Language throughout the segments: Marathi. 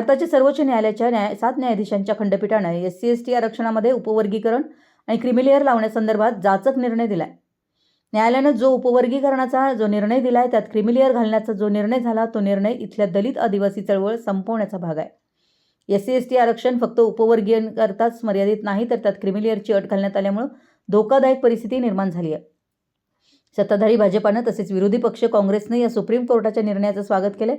भारताच्या सर्वोच्च न्यायालयाच्या न्याय सात न्यायाधीशांच्या खंडपीठानं एस सी एस टी आरक्षणामध्ये उपवर्गीकरण आणि क्रिमिलेअर लावण्यासंदर्भात जाचक निर्णय दिलाय. न्यायालयानं जो उपवर्गीकरणाचा जो निर्णय दिलाय त्यात क्रिमिलेअर घालण्याचा जो निर्णय झाला तो निर्णय इथल्या दलित आदिवासी चळवळ संपवण्याचा भाग आहे. एस सी एस टी आरक्षण फक्त उपवर्गीयांकरताच मर्यादित नाही तर त्यात क्रिमिलेअरची अट घालण्यात आल्यामुळं धोकादायक परिस्थिती निर्माण झाली आहे. सत्ताधारी भाजपानं तसेच विरोधी पक्ष काँग्रेसनं या सुप्रीम कोर्टाच्या निर्णयाचं स्वागत केलं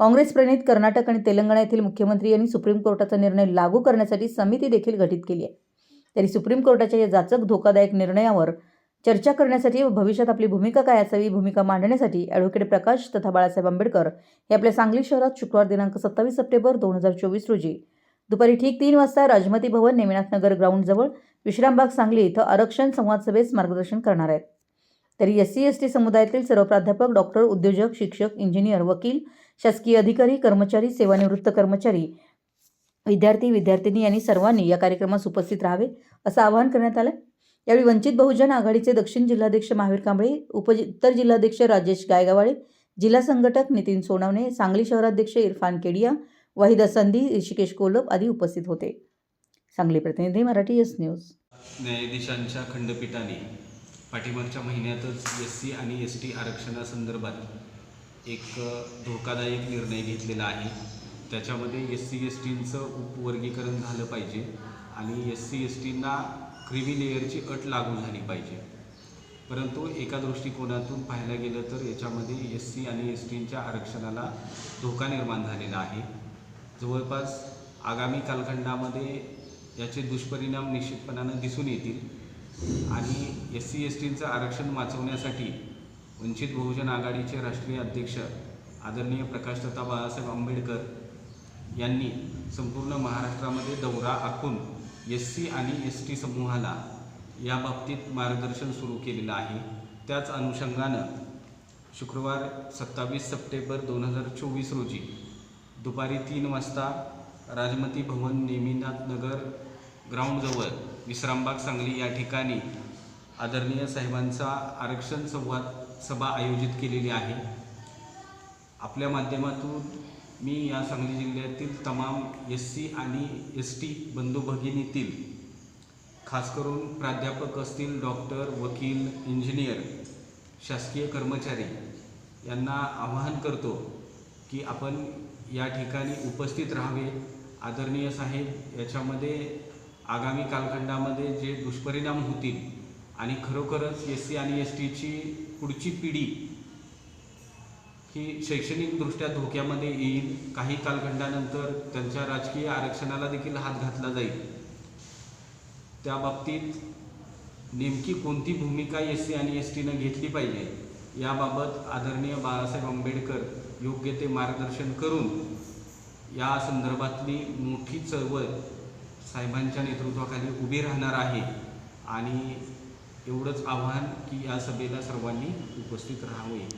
काँग्रेस प्रणित कर्नाटक आणि तेलंगणा येथील मुख्यमंत्री यांनी सुप्रीम कोर्टाचा निर्णय लागू करण्यासाठी समिती देखील गठीत केली आहे. तरी सुप्रीम कोर्टाच्या या जाचक धोकादायक निर्णयावर चर्चा करण्यासाठी व भविष्यात आपली भूमिका काय असावी भूमिका मांडण्यासाठी ॲडव्होकेट प्रकाश तथा बाळासाहेब आंबेडकर हे आपल्या सांगली शहरात शुक्रवार दिनांक सत्तावीस सप्टेंबर दोन हजार चोवीस रोजी दुपारी ठीक तीन वाजता राजमती भवन नेमिनाथनगर ग्राउंडजवळ विश्रामबाग सांगली इथं आरक्षण संवाद सभेस मार्गदर्शन करणार आहेत. तरी एस सी एस टी समुदायातील सर्व प्राध्यापक डॉक्टर उद्योजक शिक्षक इंजिनियर वकील शासकीय अधिकारी कर्मचारी सेवानिवृत्त कर्मचारी विद्यार्थी विद्यार्थिनी यांनी सर्वांनी या कार्यक्रमास उपस्थित राहावे असं आवाहन करण्यात आलं यावेळी वंचित बहुजन आघाडीचे दक्षिण जिल्हाध्यक्ष महावीर कांबळे उप उत्तर जिल्हाध्यक्ष राजेश गायगावाळे जिल्हा संघटक नितीन सोनवणे सांगली शहराध्यक्ष इरफान केडिया वाहिद संधी ऋषिकेश कोलप आदी उपस्थित होते. सांगली प्रतिनिधी मराठी एस न्यूज. न्यायाधीशांच्या खंडपीठाने पाठीमागच्या महिन्यातच एस सी आणि एस टी आरक्षणासंदर्भात एक धोकादायक निर्णय घेतलेला आहे. त्याच्यामध्ये एस सी एस टींचं उपवर्गीकरण झालं पाहिजे आणि एस सी एस टींना क्रिमी लेअरची अट लागू झाली पाहिजे. परंतु एका दृष्टिकोनातून पाहायला गेलं तर याच्यामध्ये एस सी आणि एस टींच्या आरक्षणाला धोका निर्माण झालेला आहे. जवळपास आगामी कालखंडामध्ये याचे दुष्परिणाम निश्चितपणानं दिसून येतील. आणि एस सी एस टीचं आरक्षण वाचवण्यासाठी वंचित बहुजन आघाडीचे राष्ट्रीय अध्यक्ष आदरणीय प्रकाश दत्ता बाळासाहेब आंबेडकर यांनी संपूर्ण महाराष्ट्रामध्ये दौरा आखून एस सी आणि एस टी समूहाला या बाबतीत मार्गदर्शन सुरू केलेलं आहे. त्याच अनुषंगानं शुक्रवार सत्तावीस सप्टेंबर दोन हजार चोवीस रोजी दुपारी तीन वाजता राजमती भवन नेमीनाथ नगर ग्राउंडजवळ विश्रामबाग सांगली या ठिकाणी आदरणीय साहेबांचा आरक्षण संवाद सभा आयोजित केलेली आहे. आपल्या माध्यमातून मी या सांगली जिल्ह्यातील तमाम एस सी आणि एस टी बंधू भगिनीतील खास करून प्राध्यापक असतील डॉक्टर वकील इंजिनियर शासकीय कर्मचारी यांना आवाहन करतो की आपण या ठिकाणी उपस्थित राहावे. आदरणीय साहेब याच्यामध्ये आगामी कालखंडामध्ये जे दुष्परिणाम होतील आणि खरोखरच एस सी आणि एस टीची पुढची पिढी ही शैक्षणिकदृष्ट्या धोक्यामध्ये येईल काही कालखंडानंतर त्यांच्या राजकीय आरक्षणाला देखील हात घातला जाईल. त्या बाबतीत नेमकी कोणती भूमिका एस सी आणि एस टीनं घेतली पाहिजे याबाबत आदरणीय बाळासाहेब आंबेडकर योग्य ते मार्गदर्शन करून या संदर्भातली मोठी चळवळ साहेबांच्या नेतृत्वाखाली उभी राहणार आहे. आणि एवढंच आव्हान की या सभेला सर्वांनी उपस्थित राहावे.